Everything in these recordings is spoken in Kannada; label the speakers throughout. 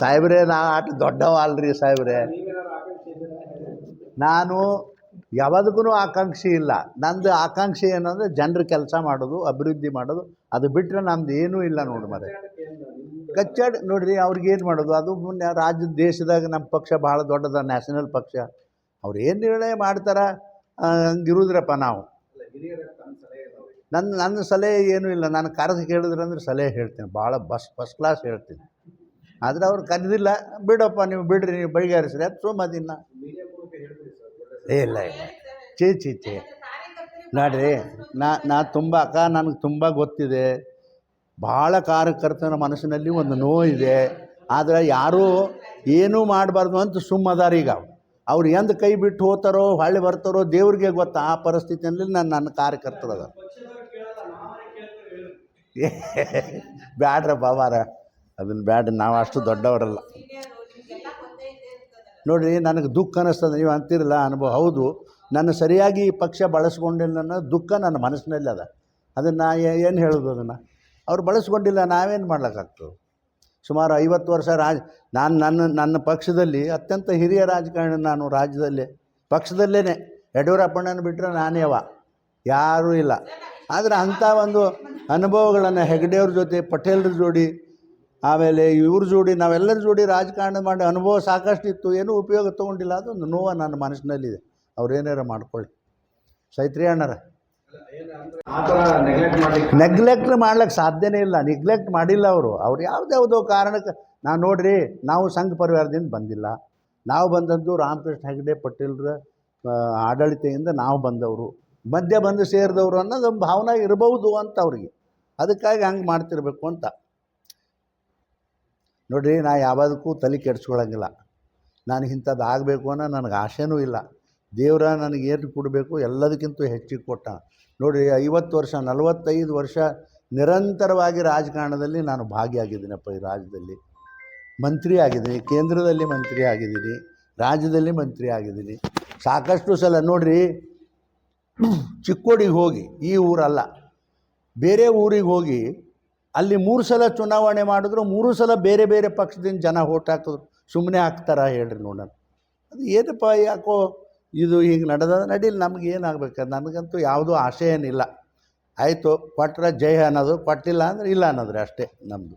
Speaker 1: ಸಾಹೇಬ್ರೆ, ನಾ ಆಟ ದೊಡ್ಡವ ಅಲ್ರಿ ಸಾಹೇಬ್ರೆ. ನಾನು ಯಾವುದಕ್ಕೂ ಆಕಾಂಕ್ಷಿ ಇಲ್ಲ. ನಂದು ಆಕಾಂಕ್ಷಿ ಏನಂದರೆ ಜನರ ಕೆಲಸ ಮಾಡೋದು, ಅಭಿವೃದ್ಧಿ ಮಾಡೋದು. ಅದು ಬಿಟ್ಟರೆ ನಮ್ದು ಏನೂ ಇಲ್ಲ ನೋಡಿ ಮರೆ ಕಚ್ಚಾಡ್ ನೋಡಿರಿ ಅವ್ರಿಗೆ ಏನು ಮಾಡೋದು? ಅದು ಮುನ್ನೆ ರಾಜ್ಯದ ದೇಶದಾಗ ನಮ್ಮ ಪಕ್ಷ ಭಾಳ ದೊಡ್ಡದ ನ್ಯಾಷನಲ್ ಪಕ್ಷ. ಅವ್ರು ಏನು ನಿರ್ಣಯ ಮಾಡ್ತಾರ? ಹಂಗಿರುದ್ರಪ್ಪ ನಾವು. ನನ್ನ ನನ್ನ ಸಲಹೆ ಏನೂ ಇಲ್ಲ. ನಾನು ಕರೆದು ಕೇಳಿದ್ರೆ ಅಂದ್ರೆ ಸಲಹೆ ಹೇಳ್ತೀನಿ. ಭಾಳ ಬಸ್ ಫಸ್ಟ್ ಕ್ಲಾಸ್ ಹೇಳ್ತೀನಿ. ಆದರೆ ಅವ್ರು ಕರೆದಿಲ್ಲ, ಬಿಡಪ್ಪ, ನೀವು ಬಿಡ್ರಿ, ನೀವು ಬಗೆಹರಿಸ್ರಿ ಅದು ಸುಮ್ಮದಿನ್ನ ಇಲ್ಲ ಇಲ್ಲ. ಚೀ ಚೀ ಚೀ ನೋಡ್ರಿ, ನಾ ನಾ ತುಂಬ, ಅಕ್ಕ, ನನಗೆ ತುಂಬ ಗೊತ್ತಿದೆ. ಭಾಳ ಕಾರ್ಯಕರ್ತನ ಮನಸ್ಸಿನಲ್ಲಿ ಒಂದು ನೋವಿದೆ ಆದರೆ ಯಾರೂ ಏನೂ ಮಾಡಬಾರ್ದು ಅಂತ ಸುಮ್ಮದಾರ ಈಗ ಅವ್ರು. ಎಂದ ಕೈ ಬಿಟ್ಟು ಹೋಗ್ತಾರೋ ಹೊಳ್ಳಿ ಬರ್ತಾರೋ, ದೇವ್ರಿಗೆ ಗೊತ್ತು ಆ ಪರಿಸ್ಥಿತಿಯಲ್ಲಿ ನಾನು ನನ್ನ ಕಾರ್ಯಕರ್ತರದ ಬ್ಯಾಡ್ರ ಬಾಬಾರ ಅದನ್ನು ಬ್ಯಾಡ, ನಾವು ಅಷ್ಟು ದೊಡ್ಡವರಲ್ಲ. ನೋಡಿರಿ, ನನಗೆ ದುಃಖ ಅನ್ನಿಸ್ತದೆ ನೀವು ಅಂತಿರಲ್ಲ, ಅನುಭವ ಹೌದು. ನಾನು ಸರಿಯಾಗಿ ಈ ಪಕ್ಷ ಬಳಸ್ಕೊಂಡಿಲ್ಲ ಅನ್ನೋ ದುಃಖ ನನ್ನ ಮನಸ್ಸಿನಲ್ಲಿ ಅದ. ಅದನ್ನು ಏನು ಹೇಳೋದು ಅದನ್ನು? ಅವ್ರು ಬಳಸ್ಕೊಂಡಿಲ್ಲ, ನಾವೇನು ಮಾಡ್ಲಿಕ್ಕಾಗ್ತದೆ? ಸುಮಾರು ಐವತ್ತು ವರ್ಷ ರಾಜ್, ನಾನು, ನನ್ನ ನನ್ನ ಪಕ್ಷದಲ್ಲಿ, ಅತ್ಯಂತ ಹಿರಿಯ ರಾಜಕಾರಣಿ ನಾನು ರಾಜ್ಯದಲ್ಲಿ ಪಕ್ಷದಲ್ಲೇ ಯಡಿಯೂರಪ್ಪಣ್ಣನ ಬಿಟ್ಟರೆ ನಾನೇ ಅವ. ಯಾರೂ ಇಲ್ಲ. ಆದರೆ ಅಂಥ ಒಂದು ಅನುಭವಗಳನ್ನು ಹೆಗ್ಡೆಯವ್ರ ಜೊತೆ, ಪಟೇಲ್ರ ಜೋಡಿ ಆಮೇಲೆ ಇವ್ರ ಜೋಡಿ, ನಾವೆಲ್ಲರ ಜೋಡಿ ರಾಜಕಾರಣ ಮಾಡಿ ಅನುಭವ ಸಾಕಷ್ಟು ಇತ್ತು ಏನೂ ಉಪಯೋಗ ತೊಗೊಂಡಿಲ್ಲ. ಅದೊಂದು ನೋವು ನನ್ನ ಮನಸ್ಸಿನಲ್ಲಿದೆ. ಅವ್ರು ಏನಾರ ಮಾಡ್ಕೊಳ್ಳಿ. ಸೈತ್ರಿ ಅಣ್ಣರ.
Speaker 2: ನೆಗ್ಲೆಕ್ಟ್ ಮಾಡ್ಲಿಕ್ಕೆ
Speaker 1: ಸಾಧ್ಯನೇ ಇಲ್ಲ. ನೆಗ್ಲೆಕ್ಟ್ ಮಾಡಿಲ್ಲ ಅವರು. ಅವ್ರು ಯಾವುದ್ಯಾವುದೋ ಕಾರಣಕ್ಕೆ ನಾವು ನೋಡ್ರಿ, ನಾವು ಸಂಘ ಪರಿವಾರದಿಂದ ಬಂದಿಲ್ಲ. ನಾವು ಬಂದದ್ದು ರಾಮಕೃಷ್ಣ ಹೆಗಡೆ ಪಟೇಲ್ರ ಆಡಳಿತೆಯಿಂದ ನಾವು ಬಂದವರು. ಮಧ್ಯ ಬಂದು ಸೇರಿದವರು ಅನ್ನೋದೊಂದು ಭಾವನೆ ಇರಬಹುದು ಅಂತ ಅವ್ರಿಗೆ. ಅದಕ್ಕಾಗಿ ಹಂಗೆ ಮಾಡ್ತಿರ್ಬೇಕು ಅಂತ. ನೋಡ್ರಿ, ನಾ ಯಾವುದಕ್ಕೂ ತಲೆ ಕೆಡ್ಸ್ಕೊಳಂಗಿಲ್ಲ. ನಾನು ಇಂಥದ್ದು ಆಗಬೇಕು ಅನ್ನೋ ನನಗೆ ಆಸೆನೂ ಇಲ್ಲ. ದೇವರ ನನಗೆ ಏನು ಕೊಡಬೇಕು ಎಲ್ಲದಕ್ಕಿಂತ ಹೆಚ್ಚಿಗೆ ಕೊಟ್ಟ. ನೋಡಿರಿ, ಐವತ್ತು ವರ್ಷ, ನಲವತ್ತೈದು ವರ್ಷ ನಿರಂತರವಾಗಿ ರಾಜಕಾರಣದಲ್ಲಿ ನಾನು ಭಾಗಿಯಾಗಿದ್ದೀನಪ್ಪ ಈ ರಾಜ್ಯದಲ್ಲಿ. ಮಂತ್ರಿ ಆಗಿದ್ದೀನಿ, ಕೇಂದ್ರದಲ್ಲಿ ಮಂತ್ರಿ ಆಗಿದ್ದೀನಿ, ರಾಜ್ಯದಲ್ಲಿ ಮಂತ್ರಿ ಆಗಿದ್ದೀನಿ. ಸಾಕಷ್ಟು ಸಲ ನೋಡಿರಿ, ಚಿಕ್ಕೋಡಿಗೆ ಹೋಗಿ, ಈ ಊರಲ್ಲ, ಬೇರೆ ಊರಿಗೆ ಹೋಗಿ ಅಲ್ಲಿ ಮೂರು ಸಲ ಚುನಾವಣೆ ಮಾಡಿದ್ರು, ಮೂರು ಸಲ ಬೇರೆ ಬೇರೆ ಪಕ್ಷದಿಂದ ಜನ ಓಟ್ ಹಾಕಿದ್ರು ಸುಮ್ಮನೆ ಹಾಕ್ತಾರ ಹೇಳ್ರಿ ನೋಡೋಣ ಅದು ಏನಪ್ಪ ಯಾಕೋ ಇದು ಹೀಗೆ ನಡೆದ ನಡೀಲಿ ನಮ್ಗೆ ಏನಾಗಬೇಕು? ನನಗಂತೂ ಯಾವುದೂ ಆಸೆ ಏನಿಲ್ಲ. ಆಯಿತು ಕೊಟ್ಟರೆ ಜಯ ಅನ್ನೋದು ಕೊಟ್ಟಿಲ್ಲ ಅಂದ್ರೆ ಇಲ್ಲ ಅನ್ನೋದ್ರೆ ಅಷ್ಟೇ ನಮ್ಮದು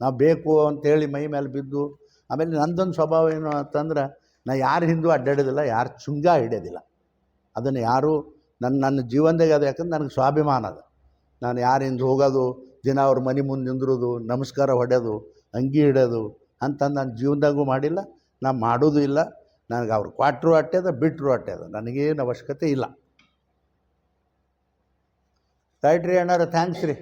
Speaker 1: ನಾವು ಬೇಕು ಅಂತೇಳಿ ಮೈ ಮೇಲೆ ಬಿದ್ದು, ಆಮೇಲೆ ನಂದೊಂದು ಸ್ವಭಾವ ಏನು ಅಂತಂದ್ರೆ, ನಾ ಯಾರ ಹಿಂದೂ ಅಡ್ಡಾಡೋದಿಲ್ಲ, ಯಾರು ಚುಂಗ ಹಿಡಿಯೋದಿಲ್ಲ. ಅದನ್ನು ಯಾರೂ ನನ್ನ ನನ್ನ ಜೀವನದಾಗ ಅದು ಯಾಕಂದ್ರೆ ನನಗೆ ಸ್ವಾಭಿಮಾನ ಅದು. ನಾನು ಯಾರಿಂದ ಹೋಗೋದು ದಿನ ಅವ್ರ ಮನೆ ಮುಂದೆ ನಿಂದ್ರೋದು, ನಮಸ್ಕಾರ ಹೊಡೆಯೋದು ಅಂಗಿ ಇಡೋದು ಅಂತ ನಾನು ಜೀವನದಾಗೂ ಮಾಡಿಲ್ಲ, ನಾನು ಮಾಡೋದು ಇಲ್ಲ. ನನಗೆ ಅವ್ರು ಕ್ವಾಟ್ರು ಅಟ್ಟೆದ ಬಿಟ್ಟರು ಅಟ್ಟೆದ ನನಗೇನು ಅವಶ್ಯಕತೆ ಇಲ್ಲ. ರೈಟ್ ರೀ ಅಣ್ಣಾರ ಥ್ಯಾಂಕ್ಸ್ ರೀ.